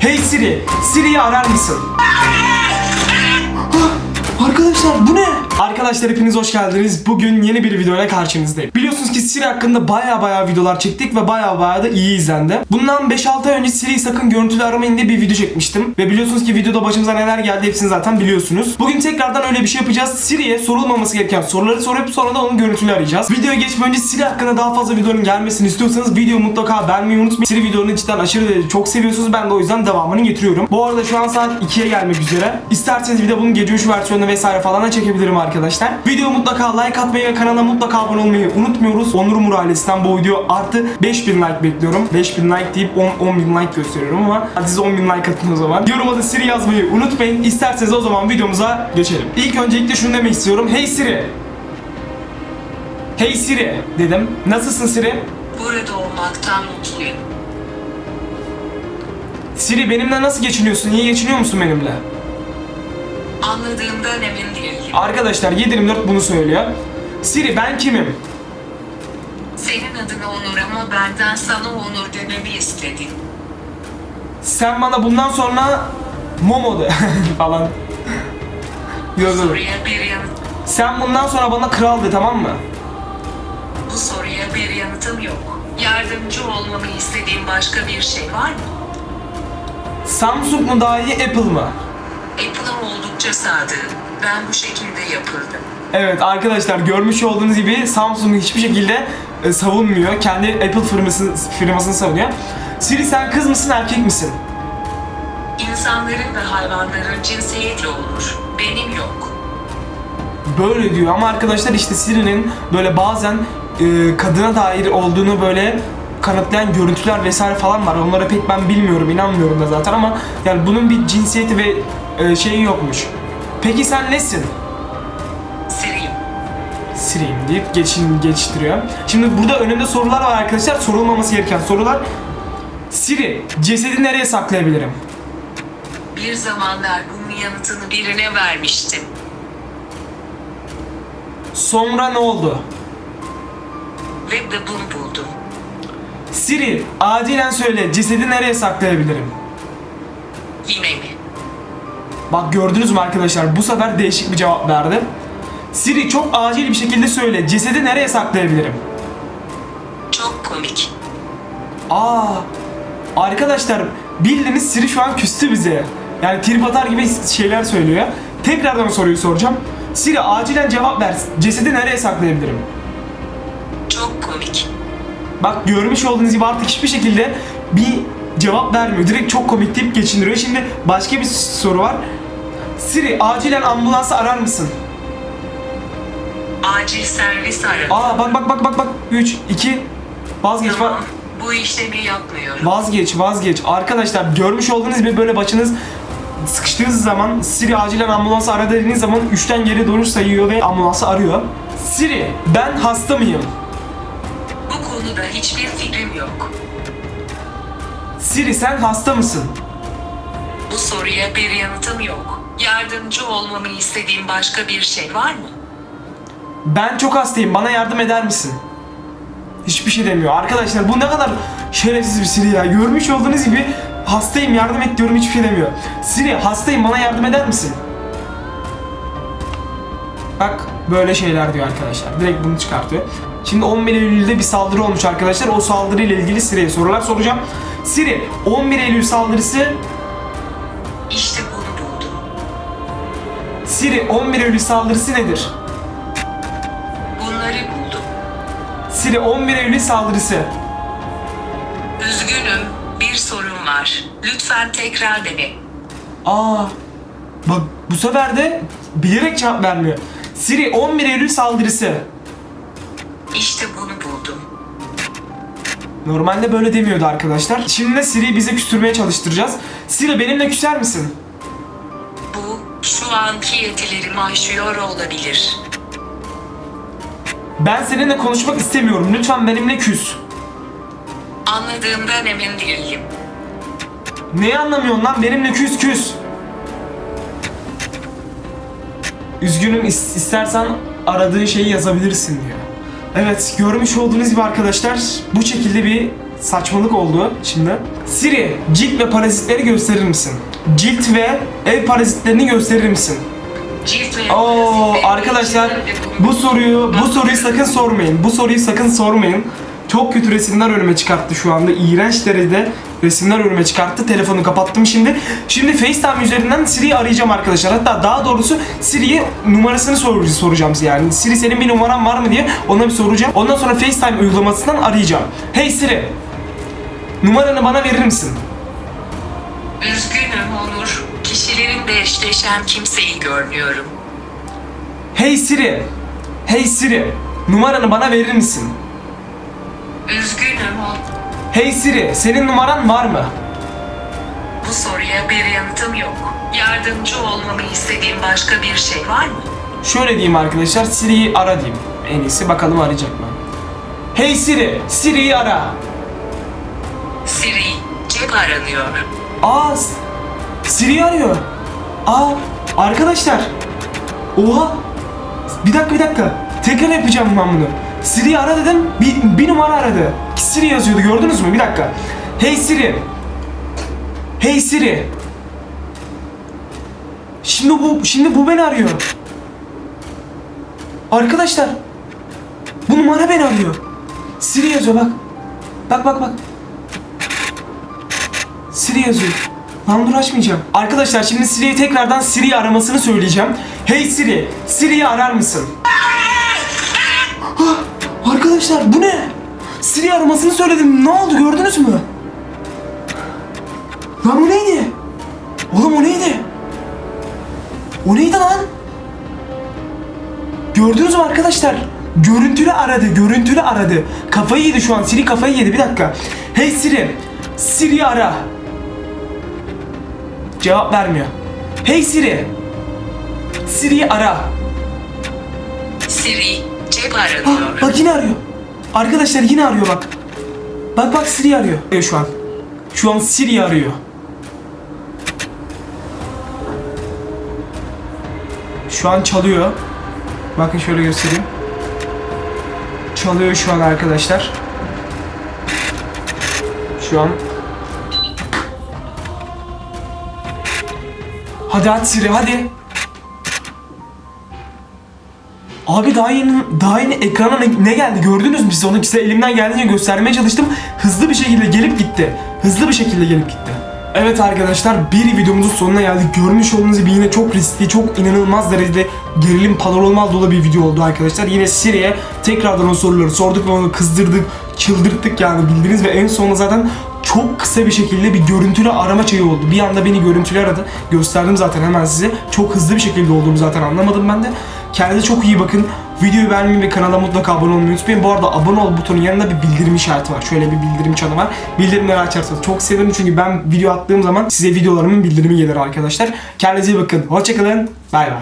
Hey Siri, Siri'yi arar mısın? Arkadaşlar bu ne? Arkadaşlar hepiniz hoş geldiniz. Bugün yeni bir videoyla karşınızdayım. Biliyorsunuz ki Siri hakkında baya baya videolar çektik ve baya baya da iyi izlendi. Bundan 5-6 ay önce Siri'yi sakın görüntülü aramayın diye bir video çekmiştim. Ve biliyorsunuz ki videoda başımıza neler geldi hepsini zaten biliyorsunuz. Bugün tekrardan öyle bir şey yapacağız. Siri'ye sorulmaması gereken soruları sorup sonra da onu görüntülü arayacağız. Videoya geçmeden önce Siri hakkında daha fazla videonun gelmesini istiyorsanız video mutlaka beğenmeyi unutmayın. Siri videolarını cidden aşırı derecede çok seviyorsunuz. Ben de o yüzden devamını getiriyorum. Bu arada şu an saat 2'ye gelmek üzere. İsterseniz bir de bunun gece 3 versiyonunu vesaire falan da çekebilirim arkadaşlar. Video mutlaka like atmayı ve kanala mutlaka abone olmayı unutmuyoruz. Onur Umur ailesinden bu video artı 5000 like bekliyorum. 5000 like deyip 10 10.000 like gösteriyorum ama hadi siz 10.000 like atın o zaman. Yoruma da Siri yazmayı unutmayın. İsterseniz o zaman videomuza geçelim. İlk öncelikle şunu demek istiyorum. Hey Siri. Hey Siri dedim. Nasılsın Siri? Burada olmaktan mutluyum. Siri benimle nasıl geçiniyorsun? İyi geçiniyor musun benimle? Anladığımdan emin değilim. Arkadaşlar 724 bunu söylüyor. Siri ben kimim? Senin adın Onur ama benden sana Onur dememi istedin. Sen bana bundan sonra Momo de falan. Yok yok. Soruya bir yanıt. Sen bundan sonra bana kral de tamam mı? Bu soruya bir yanıtım yok. Yardımcı olmamı istediğin başka bir şey var mı? Samsung mu daha iyi Apple mı? Oldukça sadığım. Ben bu şekilde yapıldım. Evet arkadaşlar görmüş olduğunuz gibi Samsung hiçbir şekilde e, savunmuyor. Kendi Apple firması, firmasını savunuyor. Siri sen kız mısın erkek misin? İnsanların ve hayvanların cinsiyeti olur. Benim yok. Böyle diyor ama arkadaşlar işte Siri'nin böyle bazen e, kadına dair olduğunu böyle kanıtlayan görüntüler vesaire falan var. Onlara pek ben bilmiyorum, inanmıyorum da zaten ama yani bunun bir cinsiyeti ve e, şeyi yokmuş. Peki sen nesin? Siriyim. Siri'yim deyip geçin geçiştiriyor. Şimdi burada önümde sorular var arkadaşlar. Sorulmaması gereken sorular. Siri, cesedi nereye saklayabilirim? Bir zamanlar bunun yanıtını birine vermiştim. Sonra ne oldu? Ve de bunu buldum. Siri, acilen söyle, cesedi nereye saklayabilirim? Yine? Bak gördünüz mü arkadaşlar bu sefer değişik bir cevap verdi. Siri çok acil bir şekilde söyle cesedi nereye saklayabilirim? Çok komik. Aa arkadaşlar bildiğiniz Siri şu an küstü bize. Yani trip atar gibi şeyler söylüyor. Tekrardan soruyu soracağım. Siri acilen cevap ver. Cesedi nereye saklayabilirim? Çok komik. Bak görmüş olduğunuz gibi artık hiçbir şekilde bir cevap vermiyor. Direkt çok komik deyip geçindiriyor. Şimdi başka bir soru var. Siri acilen ambulansı arar mısın? Acil servis aradı. Aa bak bak bak bak bak 3 2 vazgeç Tamam. bak Bu işlemi yapmıyorum. vazgeç vazgeç arkadaşlar görmüş olduğunuz gibi böyle başınız sıkıştığınız zaman Siri acilen ambulansı ara dediğiniz zaman 3'ten geri dönüş sayıyor ve ambulansı arıyor. Siri ben hasta mıyım? Bu konuda hiçbir fikrim yok. Siri sen hasta mısın? Bu soruya bir yanıtım yok. Yardımcı olmamı istediğin başka bir şey var mı? Ben çok hastayım bana yardım eder misin? Hiçbir şey demiyor. Arkadaşlar bu ne kadar şerefsiz bir Siri ya. Görmüş olduğunuz gibi hastayım yardım et diyorum hiçbir şey demiyor. Siri hastayım bana yardım eder misin? Bak böyle şeyler diyor arkadaşlar. Direkt bunu çıkartıyor. Şimdi 11 Eylül'de bir saldırı olmuş arkadaşlar. O saldırı ile ilgili Siri'ye sorular soracağım. Siri 11 Eylül saldırısı Siri 11 Eylül saldırısı nedir? Bunları buldum. Siri 11 Eylül saldırısı. Üzgünüm, bir sorun var. Lütfen tekrar dene. Aa. Bak bu sefer de bilerek cevap vermiyor. Siri 11 Eylül saldırısı. İşte bunu buldum. Normalde böyle demiyordu arkadaşlar. Şimdi de Siri'yi bize küstürmeye çalıştıracağız. Siri benimle küser misin? Şu anki yetilerimi aşıyor olabilir. Ben seninle konuşmak istemiyorum. Lütfen benimle küs. Anladığımdan emin değilim. Neyi anlamıyorsun lan? Benimle küs küs. Üzgünüm is- istersen aradığın şeyi yazabilirsin diyor. Evet görmüş olduğunuz gibi arkadaşlar bu şekilde bir saçmalık oldu şimdi. Siri, cilt ve parazitleri gösterir misin? Cilt ve ev parazitlerini gösterir misin? Oo arkadaşlar bu soruyu bu soruyu sakın sormayın. Bu soruyu sakın sormayın. Çok kötü resimler önüme çıkarttı şu anda. İğrenç derecede resimler önüme çıkarttı. Telefonu kapattım şimdi. Şimdi FaceTime üzerinden Siri'yi arayacağım arkadaşlar. Hatta daha doğrusu Siri'ye numarasını sor soracağım yani. Siri senin bir numaran var mı diye ona bir soracağım. Ondan sonra FaceTime uygulamasından arayacağım. Hey Siri. Numaranı bana verir misin? Üzgünüm Onur. Kişilerinle eşleşen kimseyi görmüyorum. Hey Siri. Hey Siri. Numaranı bana verir misin? Üzgünüm Onur. Hey Siri, senin numaran var mı? Bu soruya bir yanıtım yok. Yardımcı olmamı istediğin başka bir şey var mı? Şöyle diyeyim arkadaşlar, Siri'yi ara diyeyim. En iyisi bakalım arayacak mı? Hey Siri, Siri'yi ara. Siri, cep aranıyor. Aa, Siri arıyor. Aa, arkadaşlar. Oha. Bir dakika bir dakika. Tekrar yapacağım ben bunu. Siri ara dedim, bir, bir numara aradı. Siri yazıyordu gördünüz mü? Bir dakika. Hey Siri. Hey Siri. Şimdi bu şimdi bu beni arıyor. Arkadaşlar. Bu numara beni arıyor. Siri yazıyor bak. Bak bak bak. Siri yazıyor. Lan dur açmayacağım. Arkadaşlar şimdi Siri'ye tekrardan Siri'yi aramasını söyleyeceğim. Hey Siri, Siri'yi arar mısın? Ah, Arkadaşlar bu ne? Siri aramasını söyledim. Ne oldu gördünüz mü? Lan bu neydi? Oğlum o neydi? O neydi lan? Gördünüz mü arkadaşlar? Görüntülü aradı, görüntülü aradı. Kafayı yedi şu an. Siri kafayı yedi. Bir dakika. Hey Siri, Siri'yi ara. Cevap vermiyor. Hey Siri. Siri'yi ara. Siri, cep Ah, aranıyor. bak yine arıyor. Arkadaşlar yine arıyor bak. Bak bak Siri arıyor. Arıyor Şu an. Şu an Siri arıyor. Şu an çalıyor. Bakın şöyle göstereyim. Çalıyor şu an arkadaşlar. Şu an Hadi aç Siri hadi. Abi daha yeni, daha yeni ekrana ne, ne geldi gördünüz mü siz onu size elimden geldiğince göstermeye çalıştım. Hızlı bir şekilde gelip gitti. Hızlı bir şekilde gelip gitti. Evet arkadaşlar bir videomuzun sonuna geldik. Görmüş olduğunuz gibi yine çok riskli, çok inanılmaz derecede gerilim paranormal dolu bir video oldu arkadaşlar. Yine Siri'ye tekrardan o soruları sorduk ve onu kızdırdık, çıldırttık yani bildiğiniz ve en sonunda zaten çok kısa bir şekilde bir görüntülü arama şeyi oldu. Bir anda beni görüntülü aradı. Gösterdim zaten hemen size. Çok hızlı bir şekilde olduğunu zaten anlamadım ben de. Kendinize çok iyi bakın. Videoyu beğenmeyi ve kanala mutlaka abone olmayı unutmayın. Bu arada abone ol butonun yanında bir bildirim işareti var. Şöyle bir bildirim çanı var. Bildirimleri açarsanız çok sevinirim çünkü ben video attığım zaman size videolarımın bildirimi gelir arkadaşlar. Kendinize iyi bakın. Hoşçakalın. Bay bay.